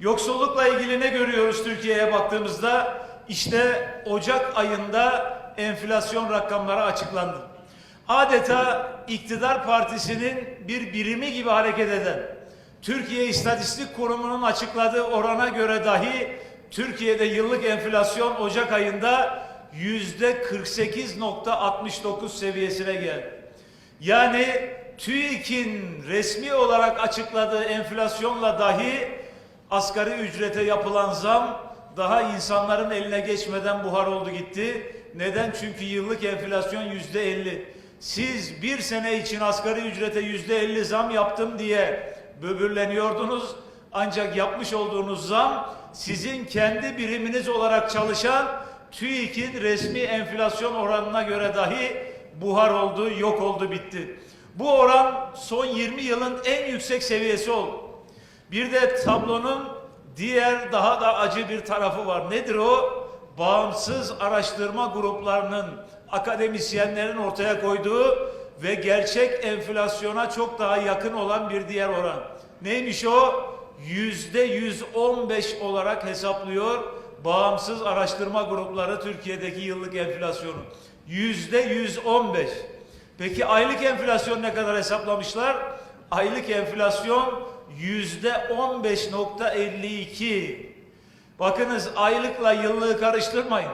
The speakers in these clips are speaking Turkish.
Yoksullukla ilgili ne görüyoruz Türkiye'ye baktığımızda? İşte Ocak ayında enflasyon rakamları açıklandı. Adeta iktidar partisinin bir birimi gibi hareket eden, Türkiye İstatistik Kurumu'nun açıkladığı orana göre dahi Türkiye'de yıllık enflasyon Ocak ayında yüzde 48.69 seviyesine geldi. Yani TÜİK'in resmi olarak açıkladığı enflasyonla dahi asgari ücrete yapılan zam daha insanların eline geçmeden buhar oldu gitti. Neden? Çünkü yıllık enflasyon yüzde 50. Siz bir sene için asgari ücrete yüzde 50 zam yaptım diye böbürleniyordunuz. Ancak yapmış olduğunuz zam sizin kendi biriminiz olarak çalışan TÜİK'in resmi enflasyon oranına göre dahi buhar oldu, yok oldu, bitti. Bu oran son 20 yılın en yüksek seviyesi oldu. Bir de tablonun diğer daha da acı bir tarafı var. Nedir o? Bağımsız araştırma gruplarının, akademisyenlerin ortaya koyduğu ve gerçek enflasyona çok daha yakın olan bir diğer oran. Neymiş o? Yüzde 115 olarak hesaplıyor bağımsız araştırma grupları Türkiye'deki yıllık enflasyonu. Yüzde 115. Peki aylık enflasyon ne kadar hesaplamışlar? Aylık enflasyon yüzde 15.52. Bakınız aylıkla yıllığı karıştırmayın.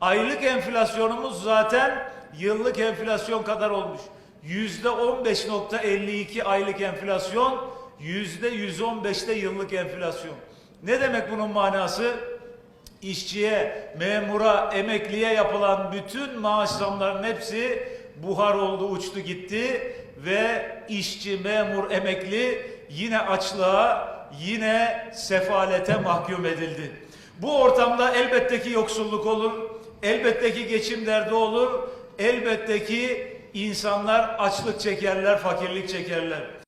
Aylık enflasyonumuz zaten yıllık enflasyon kadar olmuş. Yüzde 15.52 aylık enflasyon, yüzde 115'te yıllık enflasyon. Ne demek bunun manası? işçiye, memura, emekliye yapılan bütün maaş zamlarının hepsi buhar oldu, uçtu gitti ve işçi, memur, emekli yine açlığa, yine sefalete mahkum edildi. Bu ortamda elbette ki yoksulluk olur, elbette ki geçim derdi olur, elbette ki insanlar açlık çekerler, fakirlik çekerler.